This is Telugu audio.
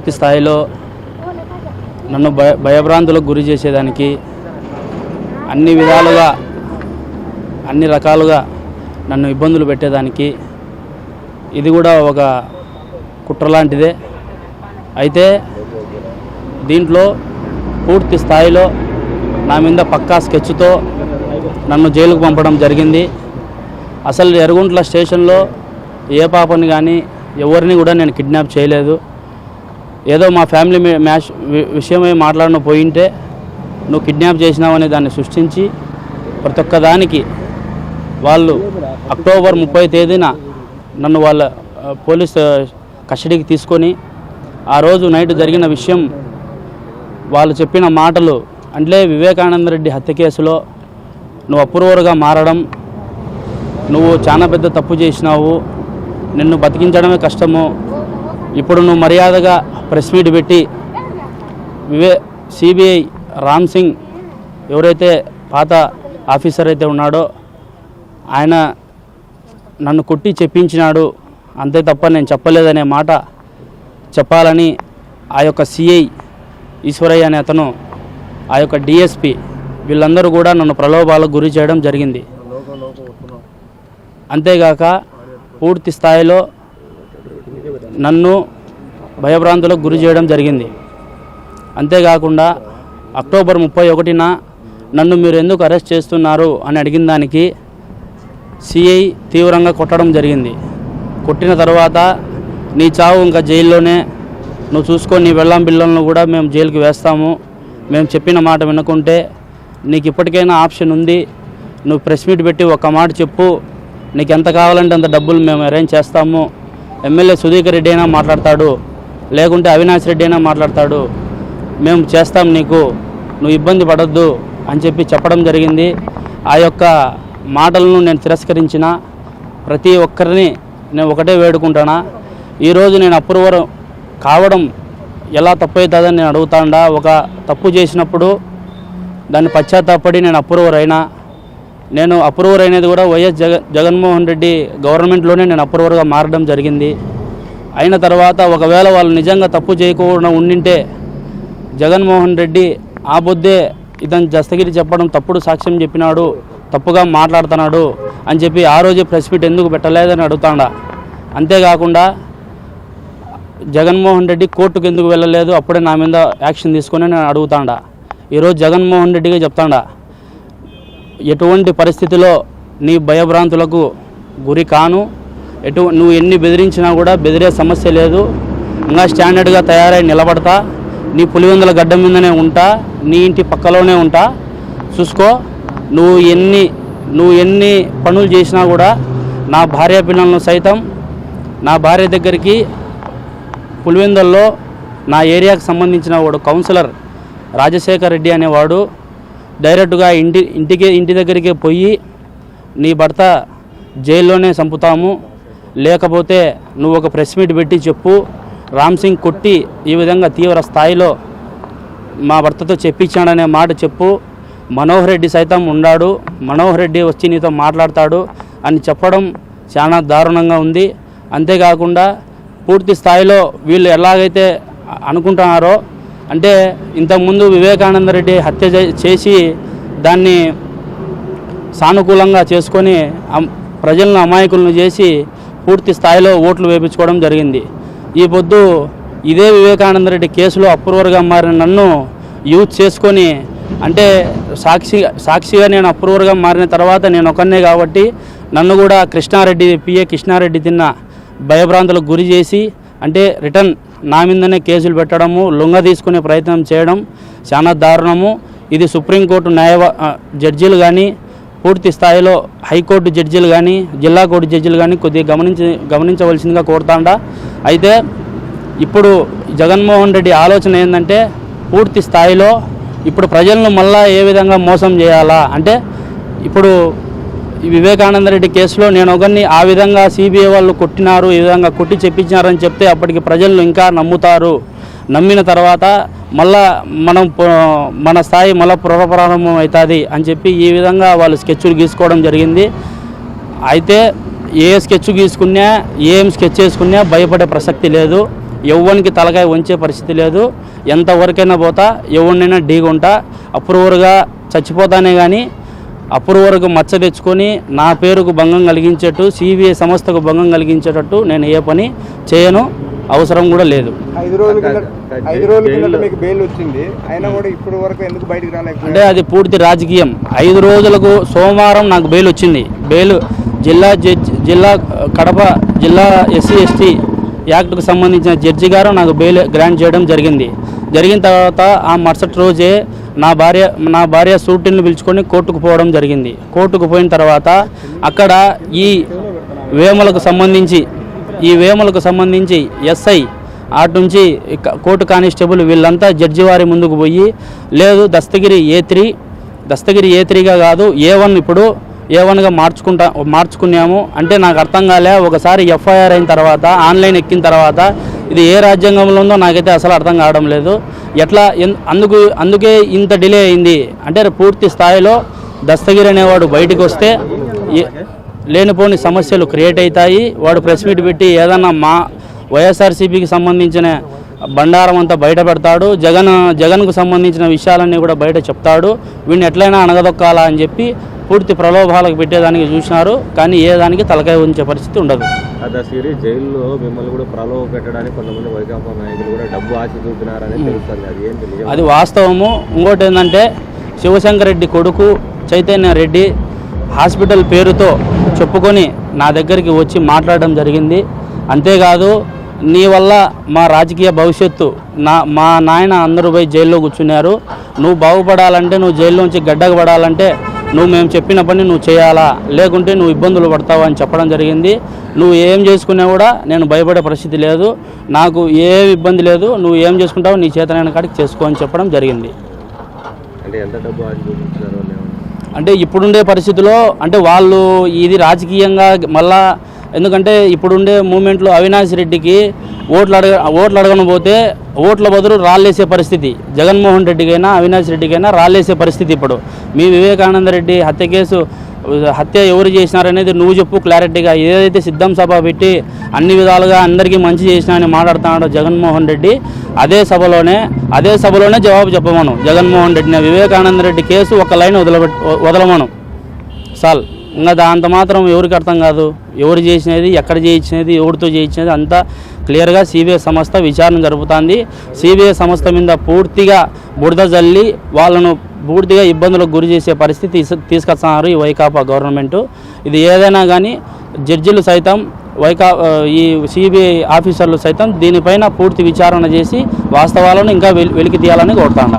పూర్తి స్థాయిలో నన్ను భయ భయభ్రాంతులకు గురి చేసేదానికి అన్ని విధాలుగా అన్ని రకాలుగా నన్ను ఇబ్బందులు పెట్టేదానికి ఇది కూడా ఒక కుట్ర లాంటిదే. అయితే దీంట్లో పూర్తి స్థాయిలో నా మీద పక్కా స్కెచ్తో నన్ను జైలుకు పంపడం జరిగింది. అసలు ఎరుగుంట్ల స్టేషన్లో ఏ పాపని కానీ ఎవరిని కూడా నేను కిడ్నాప్ చేయలేదు. ఏదో మా ఫ్యామిలీ మ్యాచ్ విషయమై మాట్లాడిన పోయింటే నువ్వు కిడ్నాప్ చేసినావని దాన్ని సృష్టించి ప్రతి ఒక్క దానికి వాళ్ళు అక్టోబర్ ముప్పై తేదీన నన్ను వాళ్ళ పోలీస్ కస్టడీకి తీసుకొని ఆ రోజు నైట్ జరిగిన విషయం వాళ్ళు చెప్పిన మాటలు అంటే వివేకానంద రెడ్డి హత్య కేసులో నువ్వు అప్రూవర్గా మారడం నువ్వు చాలా పెద్ద తప్పు చేసినావు నిన్ను బతికించడమే కష్టము ఇప్పుడు నువ్వు మర్యాదగా ప్రెస్ మీట్ పెట్టి వివే సిబిఐ రామ్ సింగ్ ఎవరైతే పాత ఆఫీసర్ అయితే ఉన్నాడో ఆయన నన్ను కొట్టి చెప్పించినాడు. అంతే తప్ప నేను చెప్పలేదనే మాట చెప్పాలని ఆ యొక్క సిఐ ఈశ్వరయ్య అనే అతను ఆ యొక్క డిఎస్పి వీళ్ళందరూ కూడా నన్ను ప్రలోభాలకు గురి చేయడం జరిగింది. అంతేగాక పూర్తి స్థాయిలో నన్ను భయభ్రాంతులకు గురి చేయడం జరిగింది. అంతేకాకుండా అక్టోబర్ ముప్పై ఒకటిన నన్ను మీరు ఎందుకు అరెస్ట్ చేస్తున్నారు అని అడిగిన దానికి సిఐ తీవ్రంగా కొట్టడం జరిగింది. కొట్టిన తర్వాత నీ చావు ఇంకా జైల్లోనే నువ్వు చూసుకొని నీ వెళ్ళం పిల్లలను కూడా మేము జైలుకి వేస్తాము. మేము చెప్పిన మాట వినకుంటే నీకు ఇప్పటికైనా ఆప్షన్ ఉంది. నువ్వు ప్రెస్ మీట్ పెట్టి ఒక మాట చెప్పు. నీకు ఎంత కావాలంటే అంత డబ్బులు మేము అరేంజ్ చేస్తాము. ఎమ్మెల్యే సుధీకర్ రెడ్డి అయినా మాట్లాడతాడు లేకుంటే అవినాష్ రెడ్డి అయినా మాట్లాడతాడు. మేము చేస్తాం నీకు నువ్వు ఇబ్బంది పడొద్దు అని చెప్పి చెప్పడం జరిగింది. ఆ యొక్క మాటలను నేను తిరస్కరించిన ప్రతి ఒక్కరిని నేను ఒకటే వేడుకుంటానా. ఈరోజు నేను అప్రూవర్ కావడం ఎలా తప్పు అవుతుందని నేను అడుగుతాండా. ఒక తప్పు చేసినప్పుడు దాన్ని పశ్చాత్తాపడి నేను అప్రూవర్ అయినా నేను అప్రూవర్ అయినది కూడా వైఎస్ జగ జగన్మోహన్ రెడ్డి గవర్నమెంట్లోనే నేను అప్రూవర్గా మారడం జరిగింది. అయిన తర్వాత ఒకవేళ వాళ్ళు నిజంగా తప్పు చేయకుండా ఉండింటే జగన్మోహన్ రెడ్డి ఆ బొద్దే ఇతను దస్తగిరి చెప్పడం తప్పుడు సాక్ష్యం చెప్పినాడు తప్పుగా మాట్లాడుతున్నాడు అని చెప్పి ఆ రోజే ప్రెస్ మీట్ ఎందుకు పెట్టలేదని అడుగుతాడా. అంతేకాకుండా జగన్మోహన్ రెడ్డి కోర్టుకు ఎందుకు వెళ్ళలేదు అప్పుడే నా మీద యాక్షన్ తీసుకొని నేను అడుగుతాడా. ఈరోజు జగన్మోహన్ రెడ్డిగా చెప్తాడా. ఎటువంటి పరిస్థితిలో నీ భయభ్రాంతులకు గురి కాను. ఎటు నువ్వు ఎన్ని బెదిరించినా కూడా బెదిరే సమస్య లేదు. ఇంకా స్టాండర్డ్గా తయారై నిలబడతా. నీ పులివెందుల గడ్డ మీదనే ఉంటా. నీ ఇంటి పక్కలోనే ఉంటా. చూసుకో నువ్వు ఎన్ని నువ్వు ఎన్ని పనులు చేసినా కూడా నా భార్య పిల్లలను సైతం నా భార్య దగ్గరికి పులివెందుల్లో నా ఏరియాకు సంబంధించిన వాడు కౌన్సిలర్ రాజశేఖర్ రెడ్డి అనేవాడు డైరెక్ట్గా ఇంటి ఇంటికి ఇంటి దగ్గరికి పోయి నీ భర్త జైల్లోనే చంపుతాము. లేకపోతే నువ్వు ఒక ప్రెస్ మీట్ పెట్టి చెప్పు. రామ్ సింగ్ కొట్టి ఈ విధంగా తీవ్ర స్థాయిలో మా భర్తతో చెప్పించాడనే మాట చెప్పు. మనోహర్ రెడ్డి సైతం ఉన్నాడు. మనోహర్ రెడ్డి వచ్చి నీతో మాట్లాడతాడు అని చెప్పడం చాలా దారుణంగా ఉంది. అంతేకాకుండా పూర్తి స్థాయిలో వీళ్ళు ఎలాగైతే అనుకుంటున్నారో అంటే ఇంతకుముందు వివేకానంద రెడ్డి హత్య చే- చేసి దాన్ని సానుకూలంగా చేసుకొని ప్రజలను అమాయకులను చేసి పూర్తి స్థాయిలో ఓట్లు వేయించుకోవడం జరిగింది. ఈ పొద్దు ఇదే వివేకానంద రెడ్డి కేసులో అప్రూవర్గా మారిన నన్ను యూజ్ చేసుకొని అంటే సాక్షి సాక్షిగా నేను అప్రూవర్గా మారిన తర్వాత నేను ఒకనే కాబట్టి నన్ను కూడా కృష్ణారెడ్డి పిఏ కృష్ణారెడ్డి తిన్న భయభ్రాంతులకు గురి చేసి అంటే రిటర్న్ నా మీదనే కేసులు పెట్టడము లొంగ తీసుకునే ప్రయత్నం చేయడం చాలా దారుణము. ఇది సుప్రీంకోర్టు న్యాయ జడ్జీలు కానీ పూర్తి స్థాయిలో హైకోర్టు జడ్జీలు కానీ జిల్లా కోర్టు జడ్జీలు కానీ కొద్దిగా గమనించి గమనించవలసిందిగా కోరుతాండా. అయితే ఇప్పుడు జగన్మోహన్ రెడ్డి ఆలోచన ఏంటంటే పూర్తి స్థాయిలో ఇప్పుడు ప్రజలను మళ్ళా ఏ విధంగా మోసం చేయాలా? అంటే ఇప్పుడు వివేకానంద రెడ్డి కేసులో నేను ఒకరిని ఆ విధంగా సిబిఐ వాళ్ళు కొట్టినారు ఈ విధంగా కొట్టి చెప్పించినారని చెప్తే అప్పటికి ప్రజలు ఇంకా నమ్ముతారు. నమ్మిన తర్వాత మళ్ళా మనం మన స్థాయి మళ్ళీ పునఃప్రారంభం అవుతుంది అని చెప్పి ఈ విధంగా వాళ్ళు స్కెచ్లు గీసుకోవడం జరిగింది. అయితే ఏ స్కెచ్ గీసుకున్నా ఏం స్కెచ్ వేసుకున్నా భయపడే ప్రసక్తి లేదు. ఎవరికి తలకాయ వంచే పరిస్థితి లేదు. ఎంతవరకైనా పోతా ఎవరినైనా ఢీగుంటా అప్రూవర్గా చచ్చిపోతానే కానీ అప్రూవర్కు మచ్చ తెచ్చుకొని నా పేరుకు భంగం కలిగించేట్టు సిబిఐ సంస్థకు భంగం కలిగించేటట్టు నేను ఏ పని చేయను. అవసరం కూడా లేదు. ఐదు రోజుల కిందట ఐదు రోజుల కిందట మీకు బెయిల్ వచ్చింది. అయినా కూడా ఇప్పుడు వరకు ఎందుకు బయటికి రాలేకపోయారు అంటే అది పూర్తి రాజకీయం. ఐదు రోజులకు సోమవారం నాకు బెయిల్ వచ్చింది. బెయిల్ జిల్లా జడ్జి జిల్లా కడప జిల్లా ఎస్సీ ఎస్టీ యాక్ట్కు సంబంధించిన జడ్జి గారు నాకు బెయిల్ గ్రాంట్ చేయడం జరిగింది. జరిగిన తర్వాత ఆ మరుసటి రోజే నా భార్య నా భార్య సూటిని పిలుచుకొని కోర్టుకు పోవడం జరిగింది. కోర్టుకు పోయిన తర్వాత అక్కడ ఈ వేములకు సంబంధించి ఈ వేములకు సంబంధించి ఎస్ఐ అటు నుంచి కోర్టు కానిస్టేబుల్ వీళ్ళంతా జడ్జి వారి ముందుకు పోయి లేదు Dastagiri A three Dastagiri A త్రీగా కాదు ఏ వన్ ఇప్పుడు ఏ వన్గా మార్చుకుంటా మార్చుకున్నాము. అంటే నాకు అర్థం కాలే ఒకసారి ఎఫ్ఐఆర్ అయిన తర్వాత ఆన్లైన్ ఎక్కిన తర్వాత ఇది ఏ రాజ్యాంగంలో ఉందో నాకైతే అసలు అర్థం కావడం లేదు. ఎట్లా అందుకు అందుకే ఇంత డిలే అయింది. అంటే పూర్తి స్థాయిలో దస్తగిరి అనేవాడు బయటకు వస్తే లేనిపోని సమస్యలు క్రియేట్ అవుతాయి వాడు ప్రెస్ మీట్ పెట్టి ఏదన్నా మా వైఎస్ఆర్సీపీకి సంబంధించిన బండారం అంతా బయట పెడతాడు. జగన్ జగన్కు సంబంధించిన విషయాలన్నీ కూడా బయట చెప్తాడు. వీడిని ఎట్లయినా అణగదొక్కాలా అని చెప్పి పూర్తి ప్రలోభాలకు పెట్టేదానికి చూసినారు కానీ ఏ దానికి తలకాయ ఉంచే పరిస్థితి ఉండదు. జైల్లో మిమ్మల్ని కూడా ప్రలోభ పెట్టడానికి కొంతమంది వైకాపా నాయకులు కూడా డబ్బు ఆశ తెలుస్తుంది. అది ఏంటి నిజం? అది వాస్తవము. ఇంకోటి ఏంటంటే శివశంకర్ రెడ్డి కొడుకు చైతన్య రెడ్డి హాస్పిటల్ పేరుతో చెప్పుకొని నా దగ్గరికి వచ్చి మాట్లాడడం జరిగింది. అంతేకాదు నీ వల్ల మా రాజకీయ భవిష్యత్తు నా మా నాయన అందరూ పోయి జైల్లో కూర్చున్నారు. నువ్వు బాగుపడాలంటే నువ్వు జైల్లోంచి గడ్డకు పడాలంటే నువ్వు మేము చెప్పిన పని నువ్వు చేయాలా? లేకుంటే నువ్వు ఇబ్బందులు పడతావు అని చెప్పడం జరిగింది. నువ్వు ఏం చేసుకున్నా కూడా నేను భయపడే పరిస్థితి లేదు. నాకు ఏ ఇబ్బంది లేదు. నువ్వు ఏం చేసుకుంటావో నీ చేతనైన కాడికి చేసుకో అని చెప్పడం జరిగింది. అంటే ఇప్పుడుండే పరిస్థితిలో అంటే వాళ్ళు ఇది రాజకీయంగా మళ్ళా ఎందుకంటే ఇప్పుడుండే మూమెంట్లో అవినాష్ రెడ్డికి ఓట్లు అడగ ఓట్లు అడగకపోతే ఓట్ల బదులు రాళ్ళేసే పరిస్థితి. జగన్మోహన్ రెడ్డికైనా అవినాష్ రెడ్డికైనా రాళ్ళేసే పరిస్థితి ఇప్పుడు. మీ వివేకానంద రెడ్డి హత్య కేసు హత్య ఎవరు చేసినారనేది నువ్వు చెప్పు క్లారిటీగా. ఏదైతే సిద్ధం సభ పెట్టి అన్ని విధాలుగా అందరికీ మంచి చేసినా అని మాట్లాడుతున్నాడో జగన్మోహన్ రెడ్డి అదే సభలోనే అదే సభలోనే జవాబు చెప్పమను. జగన్మోహన్ రెడ్డిని వివేకానంద రెడ్డి కేసు ఒక లైన్ వదలబెట్ వదలమను. సాల్. ఇంకా దాంత మాత్రం ఎవరికి అర్థం కాదు. ఎవరు చేసినది ఎక్కడ చేయించినది ఎవరితో చేయించినది అంతా క్లియర్గా సిబిఐ సంస్థ విచారణ జరుపుతుంది. సిబిఐ సంస్థ మీద పూర్తిగా బురద జల్లి వాళ్ళను పూర్తిగా ఇబ్బందులకు గురి చేసే పరిస్థితి తీసుకొస్తున్నారు ఈ వైకాపా గవర్నమెంట్. ఇది ఏదైనా కానీ జడ్జిలు సైతం వైకా ఈ సిబిఐ ఆఫీసర్లు సైతం దీనిపైన పూర్తి విచారణ చేసి వాస్తవాలను ఇంకా వెలి- వెలికి తీయాలని కోరుతాను